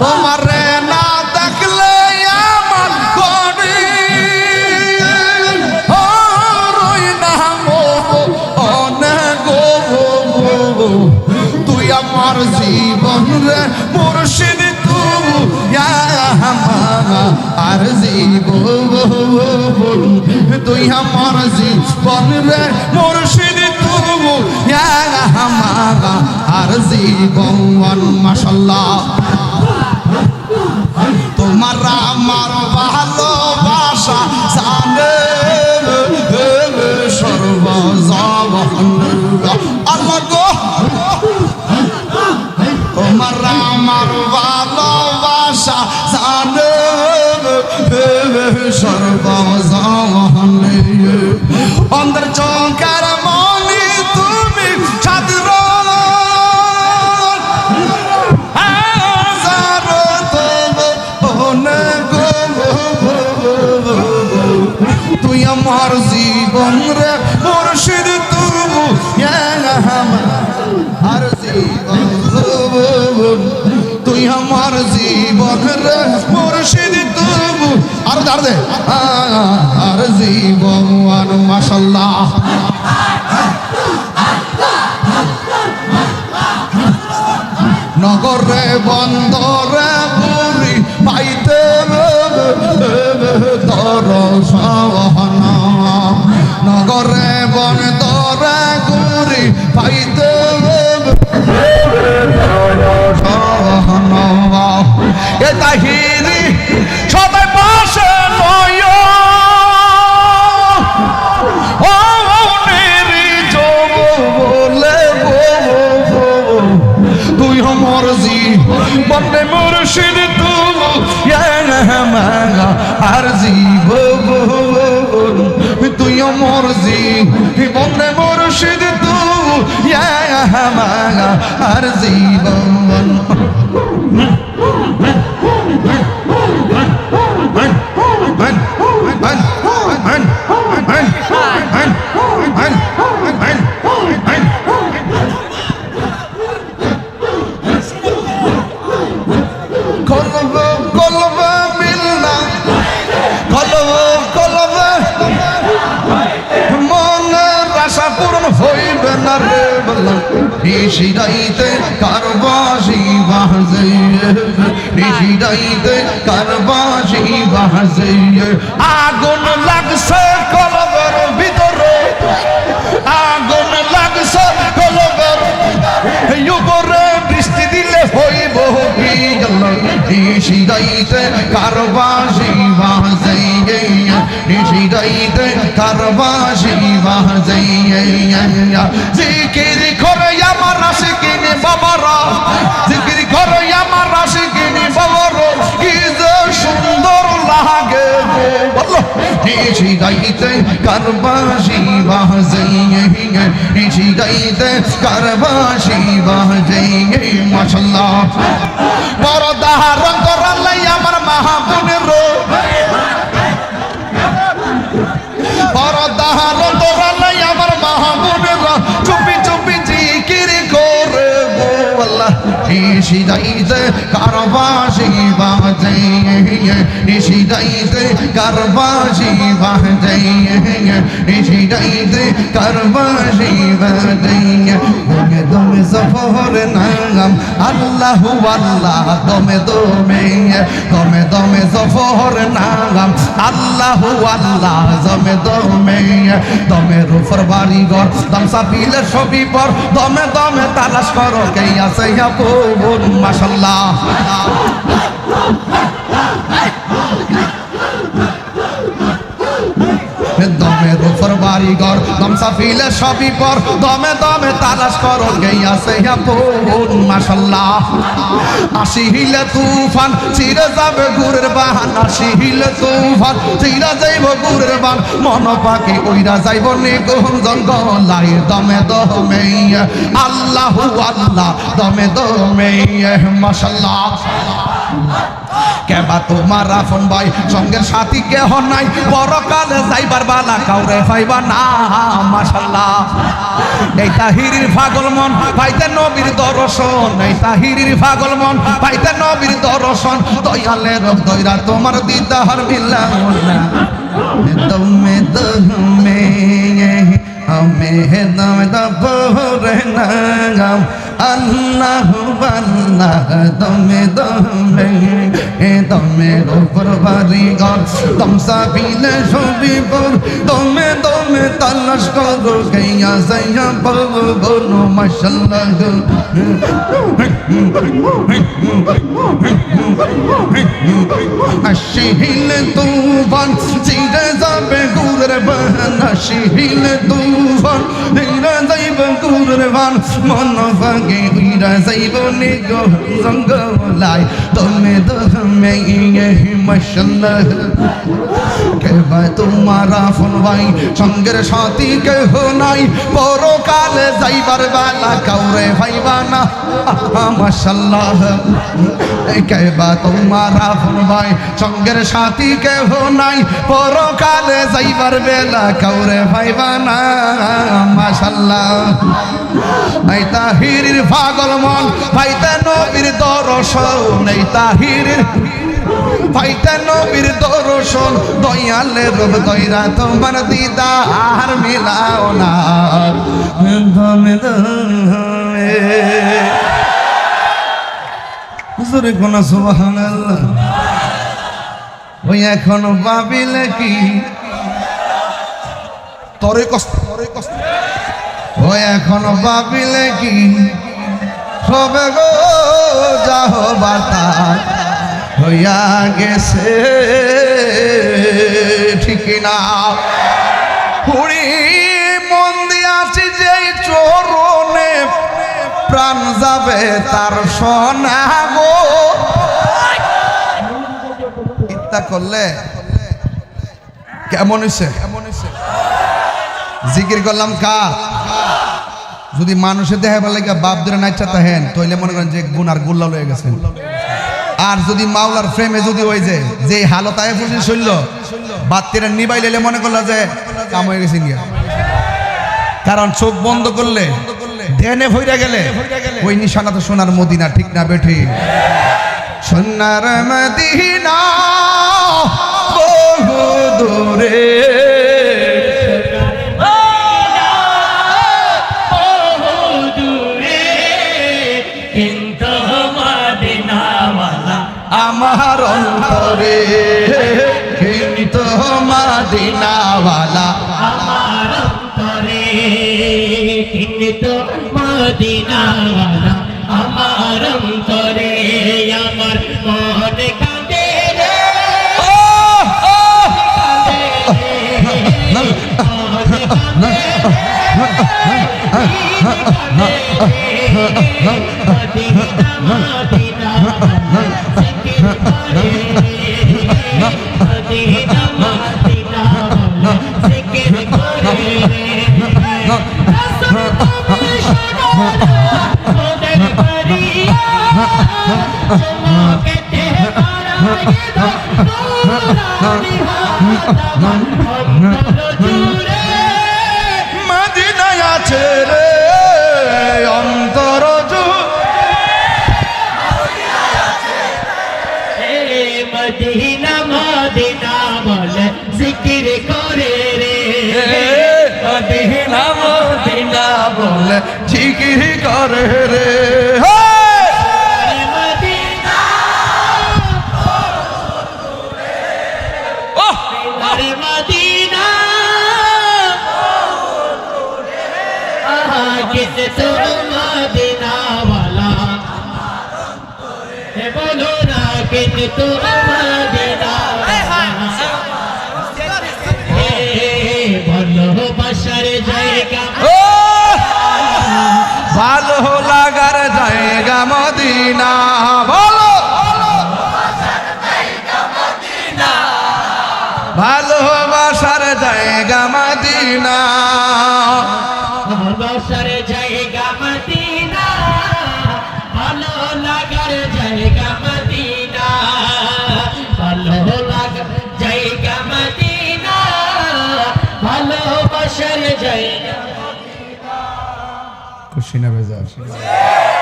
তোমারে না দেখলে আমার করি। রই না অনেক তুই আমার জীবন রে মুর্শিদ আর জীবন। তুই আমার জীবন রে মুর্শিদ, তুই আর জীবন। মাশাল্লাহ। তোমার আমার ভালোবাসা জানে সর্বজবন। আল্লাহ গো তোমার আমার ভালোবাসা জানে সর্বজবন। আমার জীবন মুর্শিদ তবু আর দাঁড় দে। আর জীবন মাসাল্লাহ নগরে বন্দরে পুরি পাইতে আর জীবন। নিশিরাইতে কারবাসি বাজে। নিশিরাইতে কারবাসি বাজে। আগুন লাগছে কলবের ভিতরে। আগুন লাগছে কলবের উপরে বৃষ্টি দিলে হইব গেল নিশিরাইতে কারবাসি বাজে। নিশিরাইতে কারবাসি বাজে। জিকির রাশি কিনে বাবারা, জিকির করে আমার রাশি কিনে বাবারা, কি যে সুন্দর লাগে। বলো নিশিরাইতে কারবাসি বাজে নিশিরাইতে কারবাসি বাজে মাশাল্লাহ বড় নিশিরাইতে কারবাসি বাজে নিশিরাইতে কারবাসি বাজে নিশিরাইতে কারবাসি বাজে দমে দমে সফর নাম আল্লাহ আল্লাহ, দমে দমে দমে দমে সফর নাম আল্লাহ আল্লাহ দমে দমে দমে রুফর বাড়ি ঘর দমসা পিলে ছবি পর, দমে দমে তালাশ করো, কে আছে আপন দমে রুফর বাড়ি ঘর দমসা পিলে সবই পর। দমে দমে তালাশ করো কে আছে আপন মাশাল্লাহ। আসি হিলে তুফান, চিরে যাবে গুরের বাহান। আসি হিলে তুফান, চিরা যাইব গুরের বান মন পাখি ওইরা যাইব নিগুন জঙ্গলাই। দমে দমে আল্লাহ আল্লাহ, দমে দমে মাশাল্লাহ। কেবা তোমার রাফন ভাই সঙ্গের সাথী কেহ নাই পরকালে যাইবার বালা কাউরে পাইবা না মাশাল্লাহ এই তাহিরির পাগল মন পাইতে নবীর দর্শন এই তাহিরির পাগল মন পাইতে নবীর দর্শন দয়ালের দয়রা তোমার দিদার বিল্লাহ দমে দমে हमें दम दबोर नाम अल्लाह আল্লাহ আল্লাহ, দমে দমে দমের ওপর বাড়ি ঘর দমসা পিলে ছবি পর দমে দমে তালাশ করো গেয়া সাইয়া বলো বলো মাশাল্লাহ। আশিহিল তুফান, চিরে যাবে গুরের বাহান। আশিহিল তুফান, চিরে যাইবে গুরের বান মন ফাঁক ভাগে উইরা যাইব নিগো জঙ্গলাই তুমি দমে মাশাল্লাহ। কেবা তোমারা ফোন ভাই? সঙ্গের সাথী কেহ নাই? পরকালে যাইবার বেলা কাউরে ভাইবা না। মাশাল্লাহ। কেবা তোমারা ফোন ভাই? সঙ্গের সাথী কেহ নাই? পরকালে যাইবার বেলা কাউরে ভাইবা না। মাশাল্লাহ। এই তাহিরির পাগল মন ভাইতে নবীর দর্শন এই তাহিরির ভাইতে নবীর দর্শন দয়ালে রব দয়রা তোমার দিদা মিলাও না। দমে দমে হুজুরে কোন এখন ভাবিলে কি? তরে কষ্ট তরে কষ্ট। ও এখন ভাবিলে কি? সবে গো, যাহ বাতা হইয়া গেছে। ঠিক না হুড়ি মন দিয়াছি যে চরণে প্রাণ যাবে তার সোনা গো। ইত্যা করলে কেমন হইছে কেমন হইছে? জিকির করলাম কার? যদি মানুষের দেহে বলে বাপ ধরে নাইচা তাহেন তইলে মনে করেন যে গুনার গুল্লা লয়ে গেছেন। আর যদি মাওলার ফ্রেমে যদি ওই যে যে হালত আয় ফুসি শৈল বাত্তিরা নিবাই লেলে মনে করল যে কাম হয়ে গেছে নিয়া কারণ চোখ বন্ধ করলে, ধ্যানে ভইরা গেলে, ওই নিশানা তো সোনার মদিনা, ঠিক না বেঠি? সোনার মদিনা বহু দূরে। অন্তরে কিন্তু মাদিনাওয়ালা আমার অন্তরে কিন্তু মদিনাওয়ালা আমার অন্তরে আমার মনে কাঁদে রে মনে মদিনা মদিনা মদিনায় আছে রে অন্তর মদিনা। বলে ঠিকই করে রে আরে মদিনা আরে नगर जाएगा भलो नगर जाएगा मदीना। भलो नगर जाएगा मदीना। भलो बशर जाएगा खुशी ना बेजार।